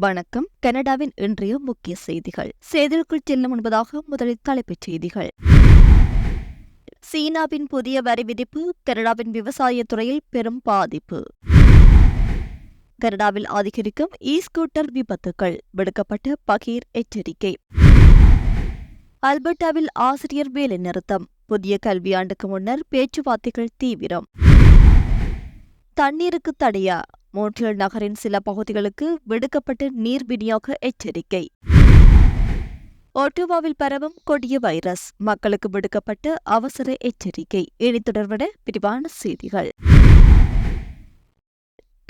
வணக்கம். கனடாவின் இன்றைய முக்கிய செய்திகள். செய்திகளுக்குள் செல்லும் முன்பதாக முதலில் தலைப்புச் செய்திகள். சீனாவின் புதிய வரி விதிப்பு கனடாவின் விவசாய துறையில் பெரும் பாதிப்பு. கனடாவில் அதிகரிக்கும் இ ஸ்கூட்டர் விபத்துகள் விடுக்கப்பட்ட பகீர் எச்சரிக்கை. அல்பர்டாவில் ஆசிரியர் வேலை நிறுத்தம் புதிய கல்வியாண்டுக்கு முன்னர் பேச்சுவார்த்தைகள் தீவிரம். தண்ணீருக்கு தடையா? மோட்ரியல் நகரின் சில பகுதிகளுக்கு விடுக்கப்பட்ட நீர் விநியோக எச்சரிக்கை. ஒட்டுவாவில் பரவும் கொடிய வைரஸ். மக்களுக்கு விடுக்கப்பட்ட அவசர எச்சரிக்கை. இனி தொடர்பட விரிவான செய்திகள்.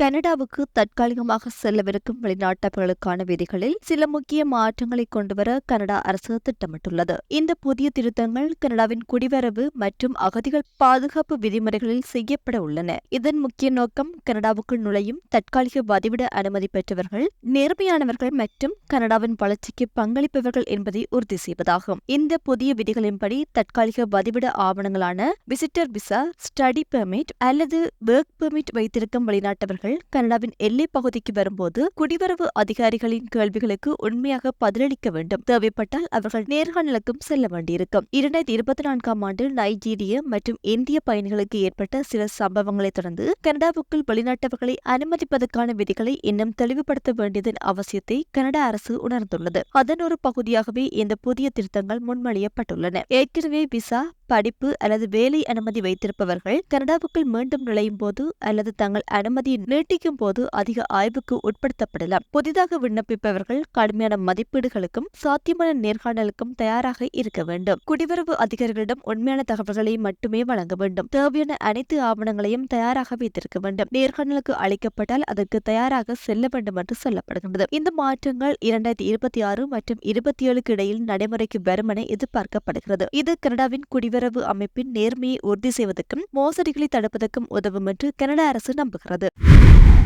கனடாவுக்கு தற்காலிகமாக செல்லவிருக்கும் வெளிநாட்டவர்களுக்கான விதிகளில் சில முக்கிய மாற்றங்களை கொண்டுவர கனடா அரசு திட்டமிட்டுள்ளது. இந்த புதிய திருத்தங்கள் கனடாவின் குடிவரவு மற்றும் அகதிகள் பாதுகாப்பு விதிமுறைகளில் செய்யப்பட உள்ளன. இதன் முக்கிய நோக்கம் கனடாவுக்குள் நுழையும் தற்காலிக வதிவிட அனுமதி பெற்றவர்கள் நேர்மையானவர்கள் மற்றும் கனடாவின் வளர்ச்சிக்கு பங்களிப்பவர்கள் என்பதை உறுதி செய்வதாகும். இந்த புதிய விதிகளின்படி தற்காலிக வதிவிட ஆவணங்களான விசிட்டர் விசா ஸ்டடி பெர்மிட் அல்லது ஒர்க் பெர்மிட் வைத்திருக்கும் வெளிநாட்டவர்கள் அவர்கள் கனடாவின் எல்லை பகுதிக்கு வரும்போது குடிவரவு அதிகாரிகளின் கேள்விகளுக்கு உண்மையாக பதிலளிக்க வேண்டும். தேவைப்பட்டால் அவர்கள் நேர்காணலுக்கும் செல்ல வேண்டியிருக்கும். இரண்டாயிரத்தி இருபத்தி நான்காம் ஆண்டு நைஜீரிய மற்றும் இந்திய பயணிகளுக்கு ஏற்பட்ட சில சம்பவங்களை தொடர்ந்து கனடாவுக்குள் வெளிநாட்டவர்களை அனுமதிப்பதற்கான விதிகளை இன்னும் தெளிவுபடுத்த வேண்டியதன் அவசியத்தை கனடா அரசு உணர்ந்துள்ளது. அதன் ஒரு பகுதியாகவே இந்த புதிய திருத்தங்கள் முன்மொழியப்பட்டுள்ளன. ஏற்கனவே விசா படிப்பு அல்லது வேலை அனுமதி வைத்திருப்பவர்கள் கனடாவுக்குள் மீண்டும் நுழையும் போது அல்லது தங்கள் அனுமதியின் நீட்டிக்கும் போது அதிக ஆய்வுக்கு உட்படுத்தப்படலாம். புதிதாக விண்ணப்பிப்பவர்கள் கடுமையான மதிப்பீடுகளுக்கும் சாத்தியமான நேர்காணலுக்கும் தயாராக இருக்க வேண்டும். குடிவரவு அதிகாரிகளிடம் உண்மையான தகவல்களை மட்டுமே வழங்க வேண்டும். தேவையான அனைத்து ஆவணங்களையும் தயாராக வைத்திருக்க வேண்டும். நேர்காணலுக்கு அளிக்கப்பட்டால் அதற்கு தயாராக செல்ல வேண்டும் என்று சொல்லப்படுகின்றது. இந்த மாற்றங்கள் இரண்டாயிரத்தி இருபத்தி ஆறு மற்றும் இருபத்தி ஏழுக்கு இடையில் நடைமுறைக்கு வரும் என எதிர்பார்க்கப்படுகிறது. இது கனடாவின் குடிவரவு குடிவரவு அமைப்பின் நேர்மையை உறுதி செய்வதற்கும் மோசடிகளை தடுப்பதற்கும் உதவும் என்று கனடா அரசு நம்புகிறது. you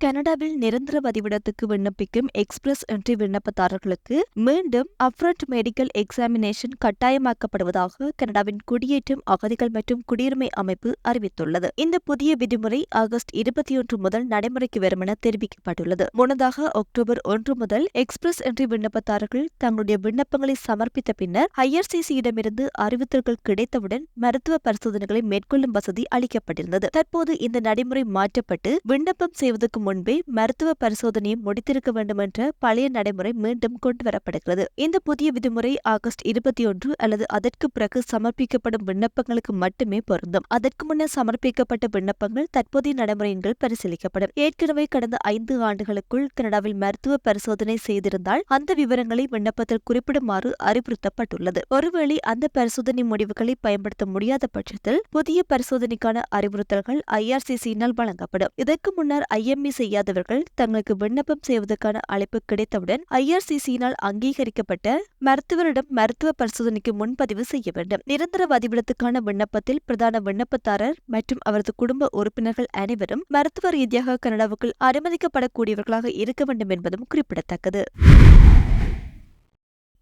கனடாவில் நிரந்தர வதிவிடத்துக்கு விண்ணப்பிக்கும் எக்ஸ்பிரஸ் என்ட்ரி விண்ணப்பதாரர்களுக்கு மீண்டும் அப்ரண்ட் மெடிக்கல் எக்ஸாமினேஷன் கட்டாயமாக்கப்படுவதாக கனடாவின் குடியேற்றம் அகதிகள் மற்றும் குடியுரிமை அமைப்பு அறிவித்துள்ளது. இந்த புதிய விதிமுறை ஆகஸ்ட் இருபத்தி ஒன்று முதல் நடைமுறைக்கு வரும் என தெரிவிக்கப்பட்டுள்ளது. முன்னதாக அக்டோபர் ஒன்று முதல் எக்ஸ்பிரஸ் என்ட்ரி விண்ணப்பதாரர்கள் தங்களுடைய விண்ணப்பங்களை சமர்ப்பித்த பின்னர் ஐஆர்சிசியிடமிருந்து அறிவித்தல்கள் கிடைத்தவுடன் மருத்துவ பரிசோதனைகளை மேற்கொள்ளும் வசதி அளிக்கப்பட்டிருந்தது. தற்போது இந்த நடைமுறை மாற்றப்பட்டு விண்ணப்பம் செய்வதற்கு முன்பே மருத்துவ பரிசோதனையை முடித்திருக்க வேண்டும் என்ற பழைய நடைமுறை மீண்டும் கொண்டுவரப்படுகிறது இந்த புதிய விதிமுறை ஆகஸ்ட் இருபத்தி ஒன்று அல்லது அதற்கு பிறகு சமர்ப்பிக்கப்படும் விண்ணப்பங்களுக்கு மட்டுமே பொருந்தும். அதற்கு முன்னர் சமர்ப்பிக்கப்பட்ட விண்ணப்பங்கள் தற்போதைய நடைமுறையின் பரிசீலிக்கப்படும். ஏற்கனவே கடந்த ஐந்து ஆண்டுகளுக்குள் கனடாவில் மருத்துவ பரிசோதனை செய்திருந்தால் அந்த விவரங்களை விண்ணப்பத்தில் குறிப்பிடுமாறு அறிவுறுத்தப்பட்டுள்ளது. ஒருவேளை அந்த பரிசோதனை முடிவுகளை பயன்படுத்த முடியாத பட்சத்தில் புதிய பரிசோதனைக்கான அறிவுறுத்தல்கள் ஐஆர்சிசியினால் வழங்கப்படும். இதற்கு முன்னர் ஐஎம்இ செய்யாதவர்கள் தங்களுக்கு விண்ணப்பம் செய்வதற்கான அழைப்பு கிடைத்தவுடன் ஐஆர்சிசியினால் அங்கீகரிக்கப்பட்ட மருத்துவரிடம் மருத்துவ பரிசோதனைக்கு முன்பதிவு செய்ய வேண்டும். நிரந்தர வதிவிடத்துக்கான விண்ணப்பத்தில் பிரதான விண்ணப்பதாரர் மற்றும் அவரது குடும்ப உறுப்பினர்கள் அனைவரும் மருத்துவ ரீதியாக கனடாவுக்குள் அனுமதிக்கப்படக்கூடியவர்களாக இருக்க வேண்டும் என்பதும் குறிப்பிடத்தக்கது.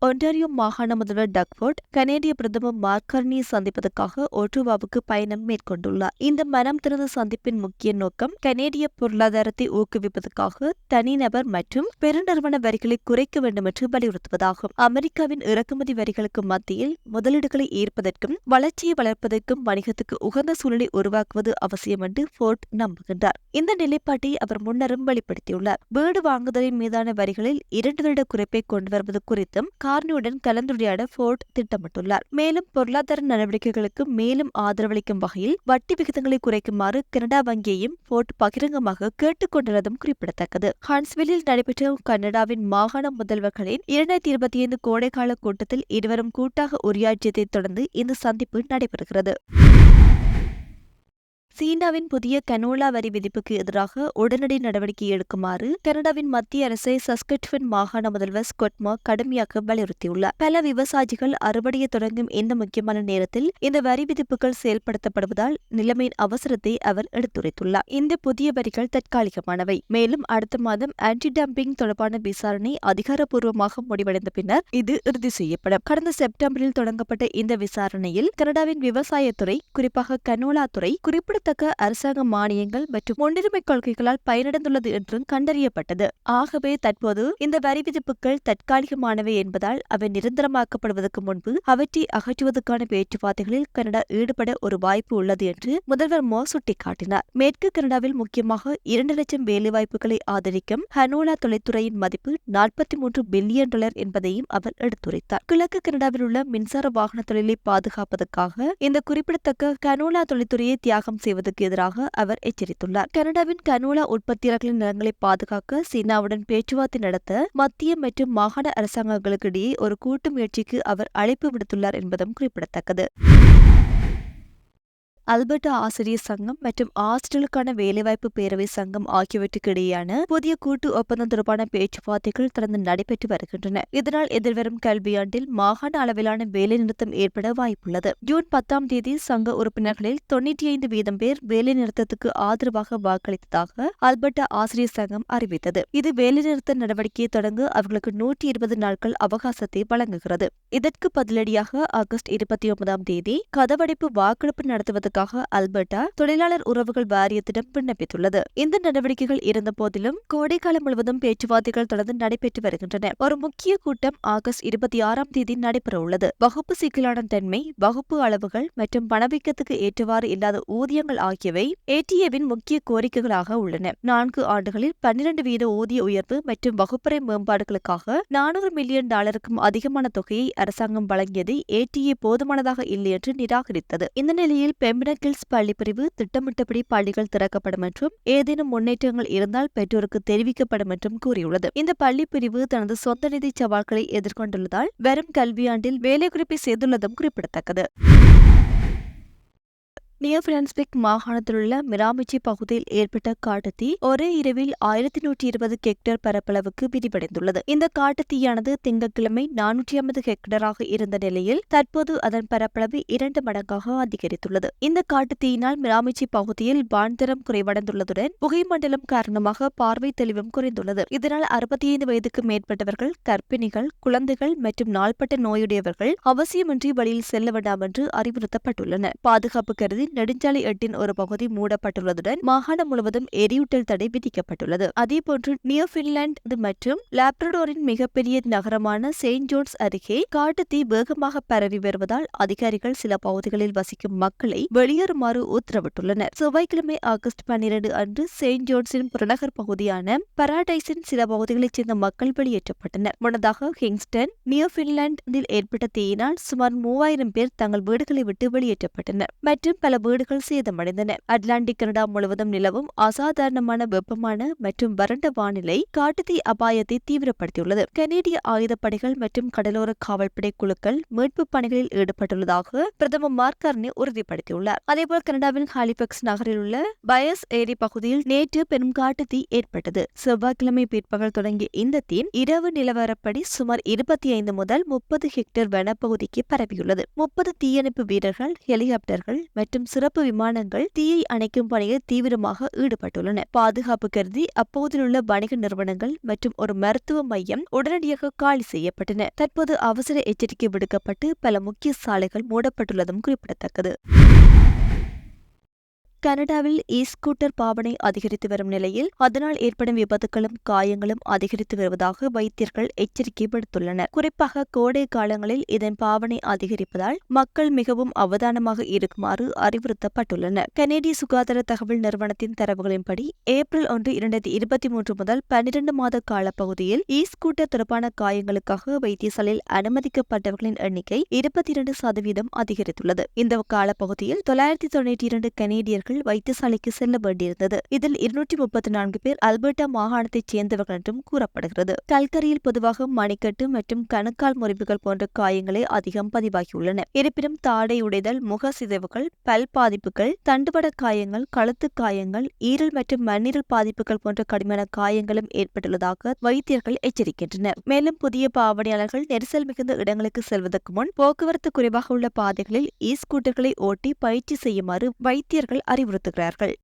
ஒன்டாரியோ மாகாண முதல்வர் டக்ஃபோர்ட் கனேடிய பிரதமர் மார்கர்னியை சந்திப்பதற்காக ஒட்டுவாவுக்கு பயணம் மேற்கொண்டுள்ளார். இந்த மனம் திறந்த சந்திப்பின் முக்கிய நோக்கம் கனேடிய பொருளாதாரத்தை ஊக்குவிப்பதற்காக தனிநபர் மற்றும் பெருநிறுவன வரிகளை குறைக்க வேண்டும் என்று வலியுறுத்துவதாகும். அமெரிக்காவின் இறக்குமதி வரிகளுக்கு மத்தியில் முதலீடுகளை ஈர்ப்பதற்கும் வளர்ச்சியை வளர்ப்பதற்கும் வணிகத்துக்கு உகந்த சூழலை உருவாக்குவது அவசியம் என்று ஃபோர்ட் நம்புகின்றார். இந்த நிலைப்பாட்டை அவர் முன்னரும் வெளிப்படுத்தியுள்ளார். வீடு வாங்குதலின் மீதான வரிகளில் இரண்டு வருட குறைப்பை கொண்டு வருவது குறித்தும் கார்னியுடன் கலந்துரையாட ஃபோர்ட் திட்டமிட்டுள்ளார். மேலும் பொருளாதார நடவடிக்கைகளுக்கு மேலும் ஆதரவளிக்கும் வகையில் வட்டி விகிதங்களை குறைக்குமாறு கனடா வங்கியையும் ஃபோர்ட் பகிரங்கமாக கேட்டுக்கொண்டுள்ளதும் குறிப்பிடத்தக்கது. ஹான்ஸ்வில்லில் நடைபெற்ற கனடாவின் மாகாண முதல்வர்களின் இரண்டாயிரத்தி இருபத்தி ஐந்து கோடைக்கால கூட்டத்தில் இருவரும் கூட்டாக உரையாற்றியதைத் தொடர்ந்து இந்த சந்திப்பு நடைபெறுகிறது. சீனாவின் புதிய கனோலா வரி விதிப்புக்கு எதிராக உடனடி நடவடிக்கை எடுக்குமாறு கனடாவின் மத்திய அரசை சஸ்கட்வன் மாகாண முதல்வர் ஸ்கொட்மா கடுமையாக வலியுறுத்தியுள்ளார். பல விவசாயிகள் அறுவடையை தொடங்கும் இந்த முக்கியமான நேரத்தில் இந்த வரி விதிப்புகள் செயல்படுத்தப்படுவதால் நிலைமையின் அவசரத்தை அவர் எடுத்துரைத்துள்ளார். இந்த புதிய வரிகள் தற்காலிகமானவை. மேலும் அடுத்த மாதம் ஆன்டி டம்பிங் தொடர்பான விசாரணை அதிகாரப்பூர்வமாக முடிவடைந்த பின்னர் இது இறுதி செய்யப்படும். கடந்த செப்டம்பரில் தொடங்கப்பட்ட இந்த விசாரணையில் கனடாவின் விவசாயத்துறை குறிப்பாக கனோலா துறை குறிப்பிடத்தக்க அரசாங்க மானியங்கள் மற்றும் முன்னுரிமை கொள்கைகளால் பயனடைந்துள்ளது என்றும் கண்டறியப்பட்டது. ஆகவே தற்போது இந்த வரி விதிப்புகள் தற்காலிகமானவை என்பதால் அவை நிரந்தரமாக்கப்படுவதற்கு முன்பு அவற்றை அகற்றுவதற்கான பேச்சுவார்த்தைகளில் கனடா ஈடுபட ஒரு வாய்ப்பு உள்ளது என்று முதல்வர் மோ சுட்டிக்காட்டினார் மேற்கு கனடாவில் முக்கியமாக இரண்டு லட்சம் வேலைவாய்ப்புகளை ஆதரிக்கும் ஹனோலா தொழில்துறையின் மதிப்பு நாற்பத்தி மூன்று பில்லியன் டாலர் என்பதையும் அவர் எடுத்துரைத்தார். கிழக்கு கனடாவில் உள்ள மின்சார வாகன தொழிலை பாதுகாப்பதற்காக இந்த குறிப்பிடத்தக்க கனோலா தொழில்துறையை தியாகம் செய்வதற்கு எதிராக அவர் எச்சரித்துள்ளார். கனடாவின் கனோலா உற்பத்தியாளர்களின் நிலங்களை பாதுகாக்க சீனாவுடன் பேச்சுவார்த்தை நடத்த மத்திய மற்றும் மாகாண அரசாங்கங்களுக்கு இடையே ஒரு கூட்டு முயற்சிக்கு அவர் அழைப்பு விடுத்துள்ளார் என்பதும் குறிப்பிடத்தக்கது. அல்பர்டா ஆசிரியர் சங்கம் மற்றும் ஆஸ்டலுக்கான வேலைவாய்ப்பு பேரவை சங்கம் ஆகியவற்றுக்கு இடையேயான புதிய கூட்டு ஒப்பந்தம் தொடர்பான பேச்சுவார்த்தைகள் தொடர்ந்து நடைபெற்று வருகின்றன இதனால் எதிர்வரும் கல்வியாண்டில் மாகாண அளவிலான வேலைநிறுத்தம் ஏற்பட வாய்ப்புள்ளது ஜூன் பத்தாம் தேதி சங்க உறுப்பினர்களில் தொன்னூற்றி ஐந்து வீதம் பேர் வேலைநிறுத்தத்துக்கு ஆதரவாக வாக்களித்ததாக அல்பர்டா ஆசிரியர் சங்கம் அறிவித்தது இது வேலைநிறுத்த நடவடிக்கையை தொடங்க அவர்களுக்கு நூற்றி இருபது நாட்கள் அவகாசத்தை வழங்குகிறது இதற்கு பதிலடியாக ஆகஸ்ட் இருபத்தி ஒன்பதாம் தேதி கதவடைப்பு வாக்கெடுப்பு நடத்துவதற்கு செய்வதற்காக அல்பர்டா தொழிலாளர் உறவுகள் வாரியத்திடம் விண்ணப்பித்துள்ளது. இந்த நடவடிக்கைகள் இருந்த போதிலும் கோடைக்காலம் முழுவதும் பேச்சுவார்த்தைகள் தொடர்ந்து நடைபெற்று வருகின்றன. ஒரு முக்கிய கூட்டம் ஆகஸ்ட் இருபத்தி ஆறாம் தேதி நடைபெற உள்ளது. வகுப்பு சிக்கலான தன்மை வகுப்பு அளவுகள் மற்றும் பணவீக்கத்துக்கு ஏற்றவாறு இல்லாத ஊதியங்கள் ஆகியவை ஏடிஏவின் முக்கிய கோரிக்கைகளாக உள்ளன. நான்கு ஆண்டுகளில் பன்னிரண்டு வீத ஊதிய உயர்வு மற்றும் வகுப்பறை மேம்பாடுகளுக்காக நானூறு மில்லியன் டாலருக்கும் அதிகமான தொகையை அரசாங்கம் வழங்கியது ஏடிஏ போதுமானதாக இல்லை என்று நிராகரித்தது. இந்த நிலையில் பெம் கில்ஸ் பள்ளிப்பிரிவு திட்டமிட்டபடி பள்ளிகள் திறக்கப்படும் என்றும் ஏதேனும் முன்னேற்றங்கள் இருந்தால் பெற்றோருக்கு தெரிவிக்கப்படும் என்றும் கூறியுள்ளது. இந்த பள்ளிப்பிரிவு தனது சொந்த நிதி சவால்களை எதிர்கொண்டுள்ளதால் வரும் கல்வியாண்டில் வேலை குறிப்பை செய்துள்ளதும் குறிப்பிடத்தக்கது. நியோபிரான்ஸ்பிக் மாகாணத்தில் உள்ள மிராமிச்சி பகுதியில் ஏற்பட்ட காட்டுத்தீ ஒரே இரவில் ஆயிரத்தி நூற்றி இருபது ஹெக்டேர் பரப்பளவுக்கு விரிவடைந்துள்ளது. இந்த காட்டுத்தீயானது திங்கட்கிழமை நானூற்றி ஐம்பது ஹெக்டேராக இருந்த நிலையில் தற்போது அதன் பரப்பளவு இரண்டு மடங்காக அதிகரித்துள்ளது. இந்த காட்டுத்தீயினால் மிராமிச்சி பகுதியில் வான்தரம் குறைவடைந்துள்ளதுடன் புகைமண்டலம் காரணமாக பார்வை தெளிவும் குறைந்துள்ளது. இதனால் அறுபத்தி ஐந்து வயதுக்கு மேற்பட்டவர்கள் கர்ப்பிணிகள் குழந்தைகள் மற்றும் நாள்பட்ட நோயுடையவர்கள் அவசியமின்றி வழியில் செல்ல வேண்டாம் என்று அறிவுறுத்தப்பட்டுள்ளனர். பாதுகாப்பு கருதி நெடுஞ்சாலை எட்டின் ஒரு பகுதி மூடப்பட்டுள்ளதுடன் மாகாணம் முழுவதும் எரியூட்டல் தடை விதிக்கப்பட்டுள்ளது. அதேபோன்று நியூ பின்லாந்து மற்றும் லாப்ரடோரின் மிகப்பெரிய நகரமான செயின்ட் ஜோன்ஸ் அருகே காட்டுத்தீ வேகமாக பரவி வருவதால் அதிகாரிகள் சில பகுதிகளில் வசிக்கும் மக்களை வெளியேறுமாறு உத்தரவிட்டுள்ளனர். செவ்வாய்க்கிழமை ஆகஸ்ட் பன்னிரண்டு அன்று செயின்ட் ஜோன்ஸின் புறநகர் பகுதியான பராடைஸின் சில பகுதிகளைச் சேர்ந்த மக்கள் வெளியேற்றப்பட்டனர். முன்னதாக கிங்ஸ்டன் நியூ பின்லாந்தில் ஏற்பட்ட தீயினால் சுமார் மூவாயிரம் பேர் தங்கள் வீடுகளை விட்டு வெளியேற்றப்பட்டனர். மற்றும் பல வீடுகள் சேதமடைந்தன. அட்லாண்டிக் கனடா முழுவதும் நிலவும் அசாதாரணமான வெப்பமான மற்றும் வறண்ட வானிலை காட்டுத்தீ அபாயத்தை தீவிரப்படுத்தியுள்ளது. கனேடிய ஆயுதப்படைகள் மற்றும் கடலோர காவல்படை குழுக்கள் மீட்பு பணிகளில் ஈடுபட்டுள்ளதாக பிரதமர் மார்கர்னி உறுதிப்படுத்தியுள்ளார். அதேபோல் கனடாவின் ஹாலிபெக்ஸ் நகரில் உள்ள பயஸ் ஏரி பகுதியில் நேற்று பெரும் காட்டுத்தீ ஏற்பட்டது. செவ்வாய்க்கிழமை பிற்பகல் தொடங்கிய இந்த தீ இரவு நிலவரப்படி சுமார் இருபத்தி ஐந்து முதல் முப்பது ஹெக்டேர் வனப்பகுதிக்கு பரவியுள்ளது. முப்பது தீயணைப்பு வீரர்கள் ஹெலிகாப்டர்கள் மற்றும் சிறப்பு விமானங்கள் தீயை அணைக்கும் பணியில் தீவிரமாக ஈடுபட்டுள்ளன. பாதுகாப்பு கருதி அப்போதிலுள்ள வணிக நிறுவனங்கள் மற்றும் ஒரு மருத்துவ மையம் உடனடியாக காலி செய்யப்பட்டன. தற்போது அவசர எச்சரிக்கை விடுக்கப்பட்டு பல முக்கிய சாலைகள் மூடப்பட்டுள்ளதும் குறிப்பிடத்தக்கது. கனடாவில் இ ஸ்கூட்டர் பாவனை அதிகரித்து வரும் நிலையில் அதனால் ஏற்படும் விபத்துகளும் காயங்களும் அதிகரித்து வருவதாக வைத்தியர்கள் எச்சரிக்கை விடுத்துள்ளனர். குறிப்பாக கோடை காலங்களில் இதன் பாவனை அதிகரிப்பதால் மக்கள் மிகவும் அவதானமாக இருக்குமாறு அறிவுறுத்தப்பட்டுள்ளனர். கனேடிய சுகாதார தகவல் நிறுவனத்தின் தரவுகளின்படி ஏப்ரல் ஒன்று இரண்டாயிரத்தி இருபத்தி மூன்று முதல் பன்னிரண்டு மாத காலப்பகுதியில் இ ஸ்கூட்டர் தொடர்பான காயங்களுக்காக வைத்தியசாலையில் அனுமதிக்கப்பட்டவர்களின் எண்ணிக்கை இருபத்தி இரண்டு சதவீதம் அதிகரித்துள்ளது. இந்த காலப்பகுதியில் தொள்ளாயிரத்தி தொண்ணூற்றி இரண்டு கனேடியர்கள் அவர்கள் வைத்தியசாலைக்கு செல்ல வேண்டியிருந்தது. இதில் இருநூற்றி முப்பத்தி நான்கு பேர் அல்பர்டா மாகாணத்தைச் சேர்ந்தவர்கள் என்றும் கூறப்படுகிறது. கல்கரியில் பொதுவாக மணிக்கட்டு மற்றும் கணுக்கால் முறிவுகள் போன்ற காயங்களே அதிகம் பதிவாகியுள்ளன. இருப்பினும் தாடை உடைதல் முக சிதைவுகள் பல் பாதிப்புகள் தண்டுபட காயங்கள் கழுத்து காயங்கள் ஈரல் மற்றும் மண்ணீரல் பாதிப்புகள் போன்ற கடுமையான காயங்களும் ஏற்பட்டுள்ளதாக வைத்தியர்கள் எச்சரிக்கின்றனர். மேலும் புதிய பாவனையாளர்கள் நெரிசல் மிகுந்த இடங்களுக்கு செல்வதற்கு முன் போக்குவரத்து குறைவாக உள்ள பாதைகளில் இ ஸ்கூட்டர்களை ஓட்டி பயிற்சி செய்யுமாறு வைத்தியர்கள் அறிவுறுத்துகிறார்கள்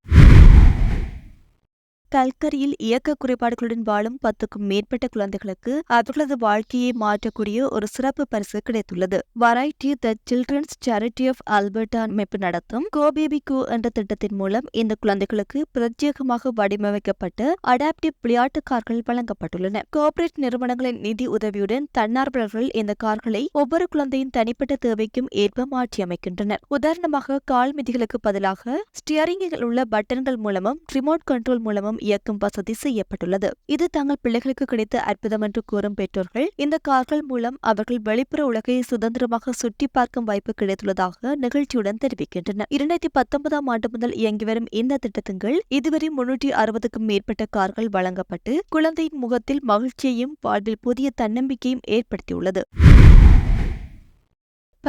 கல்கரியில் இயக்க குறைபாடுகளுடன் வாழும் பத்துக்கும் மேற்பட்ட குழந்தைகளுக்கு அவர்களது வாழ்க்கையை மாற்றக்கூடிய ஒரு சிறப்பு பரிசு கிடைத்துள்ளது. Variety the children's charity of Alberta அமைப்பு நடத்தும் கோபேபி கோ என்ற திட்டத்தின் மூலம் இந்த குழந்தைகளுக்கு பிரத்யேகமாக வடிவமைக்கப்பட்ட அடாப்டிவ் விளையாட்டு கார்கள் வழங்கப்பட்டுள்ளன. கோஆபரேட் நிறுவனங்களின் நிதி உதவியுடன் தன்னார்வலர்கள் இந்த கார்களை ஒவ்வொரு குழந்தையின் தனிப்பட்ட தேவைக்கும் ஏற்ப மாற்றியமைக்கின்றனர் உதாரணமாக கால் மிதிகளுக்கு பதிலாக ஸ்டியரிங்கில் உள்ள பட்டன்கள் மூலமும் ரிமோட் கண்ட்ரோல் மூலமும் இயக்கும் வசதி செய்யப்பட்டுள்ளது. இது தங்கள் பிள்ளைகளுக்கு கிடைத்த அற்புதம் என்று கூறும் பெற்றோர்கள் இந்த கார்கள் மூலம் அவர்கள் வெளிப்புற உலகை சுதந்திரமாக சுற்றி பார்க்கும் வாய்ப்பு கிடைத்துள்ளதாக நிகழ்ச்சியுடன் தெரிவிக்கின்றனர். இரண்டாயிரத்தி பத்தொன்பதாம் ஆண்டு முதல் இயங்கி வரும் இந்த திட்டத்தின் கீழ் இதுவரை முன்னூற்றி அறுபதுக்கும் மேற்பட்ட கார்கள் வழங்கப்பட்டு குழந்தையின் முகத்தில் மகிழ்ச்சியையும் வாழ்வில் புதிய தன்னம்பிக்கையும் ஏற்படுத்தியுள்ளது.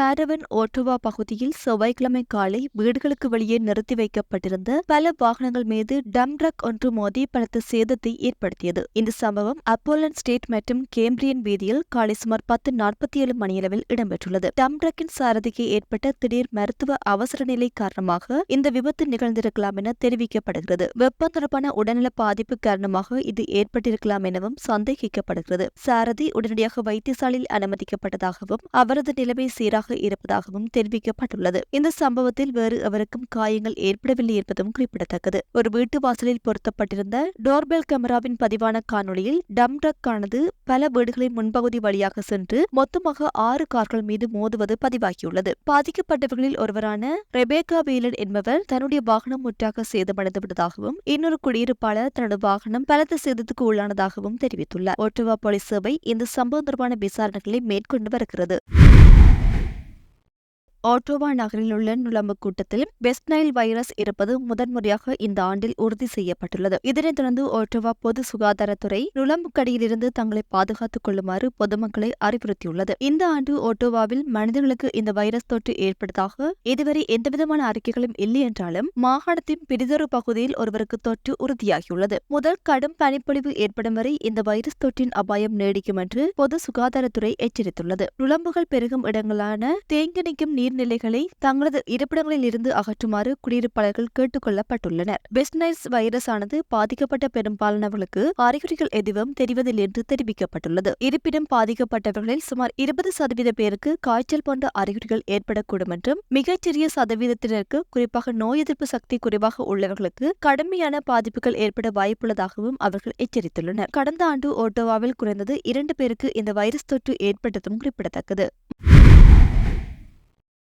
பாரவன் ஓட்டோவா பகுதியில் செவ்வாய்க்கிழமை காலை வீடுகளுக்கு வெளியே நிறுத்தி வைக்கப்பட்டிருந்த பல வாகனங்கள் மீது டம் ட்ரக் ஒன்று மோதி பலத்த சேதத்தை ஏற்படுத்தியது. இந்த சம்பவம் அப்போலன் ஸ்டேட் மற்றும் கேம்பிரியன் வீதியில் காலை சுமார் பத்து நாற்பத்தி ஏழு மணியளவில் இடம்பெற்றுள்ளது. டம் ட்ரக்கின் சாரதிக்கு ஏற்பட்ட திடீர் மருத்துவ அவசர நிலை காரணமாக இந்த விபத்து நிகழ்ந்திருக்கலாம் என தெரிவிக்கப்படுகிறது. வெப்பம் தொடர்பான உடல்நல பாதிப்பு காரணமாக இது ஏற்பட்டிருக்கலாம் எனவும் சந்தேகிக்கப்படுகிறது. சாரதி உடனடியாக வைத்தியசாலையில் அனுமதிக்கப்பட்டதாகவும் அவரது நிலைமை சீராக இருப்பதாகவும் தெரிவிக்கப்பட்டுள்ளது. இந்த சம்பவத்தில் வேறு எவருக்கும் காயங்கள் ஏற்படவில்லை என்பதும் குறிப்பிடத்தக்கது. ஒரு வீட்டு வாசலில் பொருத்தப்பட்டிருந்த டோர்பெல் கேமராவின் பதிவான காணொளியில் டம் ட்ரக் ஆனது பல வீடுகளின் முன்பகுதி வழியாக சென்று மொத்தமாக ஆறு கார்கள் மீது மோதுவது பதிவாகியுள்ளது. பாதிக்கப்பட்டவர்களில் ஒருவரான ரெபேகா வீலன் என்பவர் தன்னுடைய வாகனம் முற்றாக சேதமடைந்து விட்டதாகவும் இன்னொரு குடியிருப்பாளர் தனது வாகனம் பலத்த சேதத்துக்கு உள்ளானதாகவும் தெரிவித்துள்ளார். ஒட்டுவா போலீஸ் சேவை இந்த சம்பவம் தொடர்பான விசாரணைகளை மேற்கொண்டு வருகிறது. ஓட்டோவா நகரில் உள்ள நுழம்பு கூட்டத்தில் வெஸ்ட் நைல் வைரஸ் இருப்பது முதன்முறையாக இந்த ஆண்டில் உறுதி செய்யப்பட்டுள்ளது. இதனைத் தொடர்ந்து ஓட்டோவா பொது சுகாதாரத்துறை நுழம்புக்கடியிலிருந்து தங்களை பாதுகாத்துக் கொள்ளுமாறு பொதுமக்களை அறிவுறுத்தியுள்ளது. இந்த ஆண்டு ஓட்டோவாவில் மனிதர்களுக்கு இந்த வைரஸ் தொற்று ஏற்பட்டதாக இதுவரை எந்தவிதமான அறிக்கைகளும் இல்லை என்றாலும் மாகாணத்தின் பிரிதொரு பகுதியில் ஒருவருக்கு தொற்று உறுதியாகியுள்ளது. முதல் கடும் பனிப்பொழிவு ஏற்படும் வரை இந்த வைரஸ் தொற்றின் அபாயம் நீடிக்கும் என்று பொது சுகாதாரத்துறை எச்சரித்துள்ளது. நுழம்புகள் பெருகும் இடங்களான தேங்கி நிற்கும் நீர் நீர்நிலைகளை தங்களது இருப்பிடங்களில் இருந்து அகற்றுமாறு குடியிருப்பாளர்கள் கேட்டுக் கொள்ளப்பட்டுள்ளனர். வெஸ்ட் நைல்ஸ் வைரஸானது பாதிக்கப்பட்ட பெரும்பாலானவர்களுக்கு அறிகுறிகள் எதுவும் தெரிவதில்லை என்று தெரிவிக்கப்பட்டுள்ளது. இருப்பினும் பாதிக்கப்பட்டவர்களில் சுமார் இருபது சதவீத பேருக்கு காய்ச்சல் போன்ற அறிகுறிகள் ஏற்படக்கூடும் என்றும் மிகச்சிறிய சதவீதத்தினருக்கு குறிப்பாக நோய் எதிர்ப்பு சக்தி குறைவாக உள்ளவர்களுக்கு கடுமையான பாதிப்புகள் ஏற்பட வாய்ப்புள்ளதாகவும் அவர்கள் எச்சரித்துள்ளனர். கடந்த ஆண்டு ஓட்டோவாவில் குறைந்தது இரண்டு பேருக்கு இந்த வைரஸ் தொற்று ஏற்பட்டதும் குறிப்பிடத்தக்கது.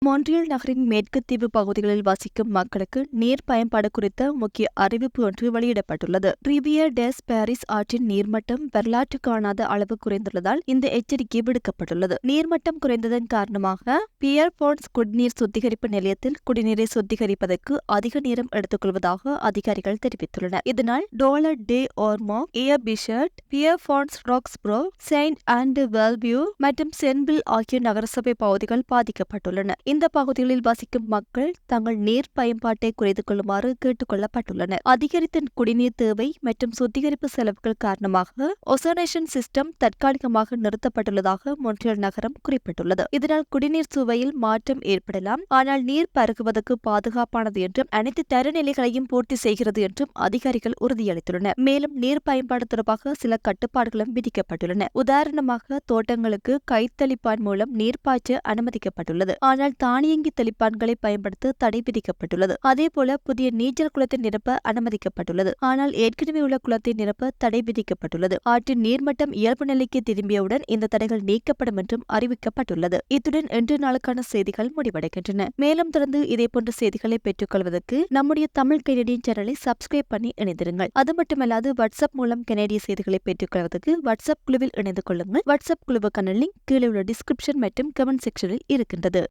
மொன்றியல் நகரின் மேற்கு தீவு பகுதிகளில் வசிக்கும் மக்களுக்கு நீர் பயன்பாடு குறித்த முக்கிய அறிவிப்பு ஒன்று வெளியிடப்பட்டுள்ளது. ரிவியர் டெஸ் பாரிஸ் ஆற்றின் நீர்மட்டம் வரலாற்று காணாத அளவு குறைந்துள்ளதால் இந்த எச்சரிக்கை விடுக்கப்பட்டுள்ளது. நீர்மட்டம் குறைந்ததன் காரணமாக பியர் போன்ஸ் குடிநீர் சுத்திகரிப்பு நிலையத்தில் குடிநீரை சுத்திகரிப்பதற்கு அதிக நேரம் எடுத்துக்கொள்வதாக அதிகாரிகள் தெரிவித்துள்ளனர். இதனால் Dollard des Ormeaux Ile Bizard Pierrefonds Roxboro Sainte Anne Bellevue மற்றும் சென்பில் ஆகிய நகரசபை பகுதிகள் பாதிக்கப்பட்டுள்ளன. இந்த பகுதிகளில் வசிக்கும் மக்கள் தங்கள் நீர் பயன்பாட்டை குறைத்துக் கொள்ளுமாறு கேட்டுக் கொள்ளப்பட்டுள்ளனர் அதிகரித்த குடிநீர் தேவை மற்றும் சுத்திகரிப்பு செலவுகள் காரணமாக ஒசோனேஷன் சிஸ்டம் தற்காலிகமாக நிறுத்தப்பட்டுள்ளதாக மொன்றியல் நகரம் குறிப்பிட்டுள்ளது. இதனால் குடிநீர் சுவையில் மாற்றம் ஏற்படலாம். ஆனால் நீர் பருகுவதற்கு பாதுகாப்பானது என்றும் அனைத்து தரநிலைகளையும் பூர்த்தி செய்கிறது என்றும் அதிகாரிகள் உறுதியளித்துள்ளனர். மேலும் நீர் பயன்பாடு தொடர்பாக சில கட்டுப்பாடுகளும் விதிக்கப்பட்டுள்ளன. உதாரணமாக தோட்டங்களுக்கு கைத்தளிப்பான் மூலம் நீர் பாய்ச்ச அனுமதிக்கப்பட்டுள்ளது. ஆனால் தானியங்கி தெளிப்பான்களை பயன்படுத்த தடை விதிக்கப்பட்டுள்ளது. அதேபோல புதிய நீச்சல் குளத்தை நிரப்ப அனுமதிக்கப்பட்டுள்ளது. ஆனால் ஏற்கனவே உள்ள குளத்தை நிரப்ப தடை விதிக்கப்பட்டுள்ளது. ஆற்றின் நீர்மட்டம் இயல்பு நிலைக்கு திரும்பியவுடன் இந்த தடைகள் நீக்கப்படும் என்றும் அறிவிக்கப்பட்டுள்ளது. இத்துடன் இன்று நாளுக்கான செய்திகள் முடிவடைகின்றன. மேலும் தொடர்ந்து இதேபோன்ற செய்திகளை பெற்றுக்கொள்வதற்கு நம்முடைய தமிழ் கெனடியன் சேனலை சப்ஸ்கிரைப் பண்ணி இணைந்திருங்கள். அது மட்டுமல்லாது வாட்ஸ்அப் மூலம் கனேடிய செய்திகளை பெற்றுக்கொள்வதற்கு வாட்ஸ்அப் குழுவில் இணைந்து கொள்ளுங்கள். வாட்ஸ்அப் குழுவுக்கான லிங்க் கீழே உள்ள டிஸ்கிரிப்ஷன் மற்றும் கமெண்ட் செக்ஷனில் இருக்கின்றது.